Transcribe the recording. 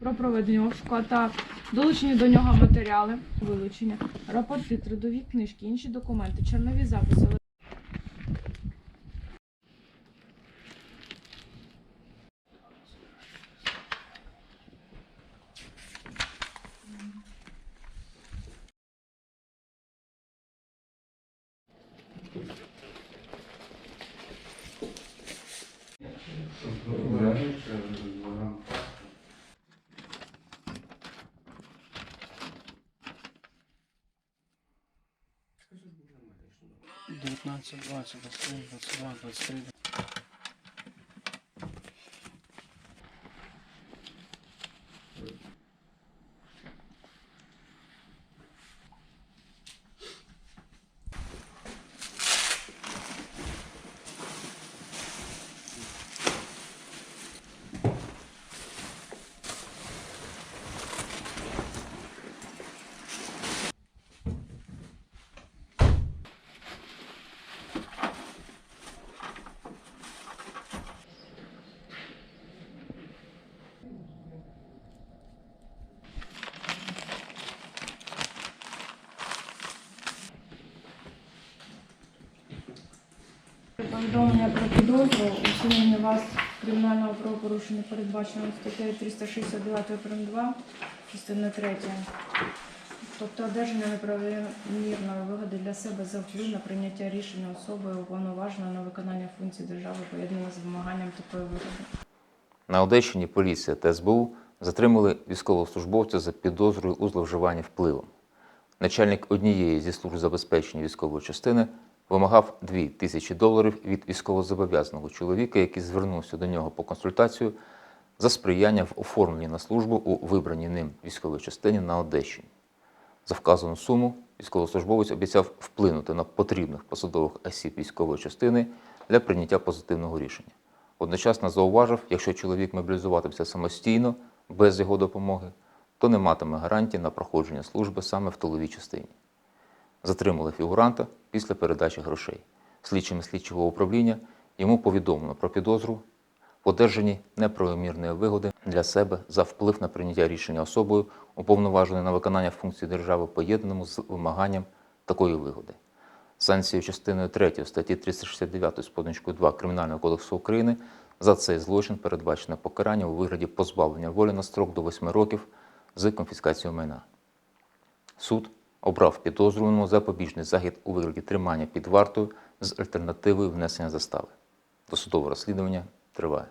Про проведення обшуку та долучені до нього матеріали, вилучення, рапорти, трудові книжки, інші документи, чорнові записи. Thank you. 19, 20, 21, 22, 23, Повідомлення про підозру у вчиненні вас кримінального правопорушення передбачено статтею 369 прим. 2, частина 3. Тобто одержання неправомірної вигоди для себе за на прийняття рішення особою уповноваженою на виконання функцій держави, поєднано з вимаганням такої вигоди. На Одещині поліція та СБУ затримали військовослужбовця за підозрою у зловживанні впливом. Начальник однієї зі служб забезпечення військової частини вимагав 2 тисячі доларів від військовозобов'язаного чоловіка, який звернувся до нього по консультацію за сприяння в оформленні на службу у вибраній ним військовій частині на Одещині. За вказану суму військовослужбовець обіцяв вплинути на потрібних посадових осіб військової частини для прийняття позитивного рішення. Одночасно зауважив, якщо чоловік мобілізуватиметься самостійно, без його допомоги, то не матиме гарантій на проходження служби саме в тиловій частині. Затримали фігуранта після передачі грошей. Слідчими слідчого управління йому повідомлено про підозру в одержанні неправомірної вигоди для себе за вплив на прийняття рішення особою, уповноваженою на виконання функцій держави, поєднаному з вимаганням такої вигоди. Санкцією частиною 3 статті 369 з позначкою 2 Кримінального кодексу України за цей злочин передбачено покарання у вигляді позбавлення волі на строк до 8 років з конфіскацією майна. Суд обрав підозрюваному запобіжний захід у вигляді тримання під вартою з альтернативою внесення застави. Досудове розслідування триває.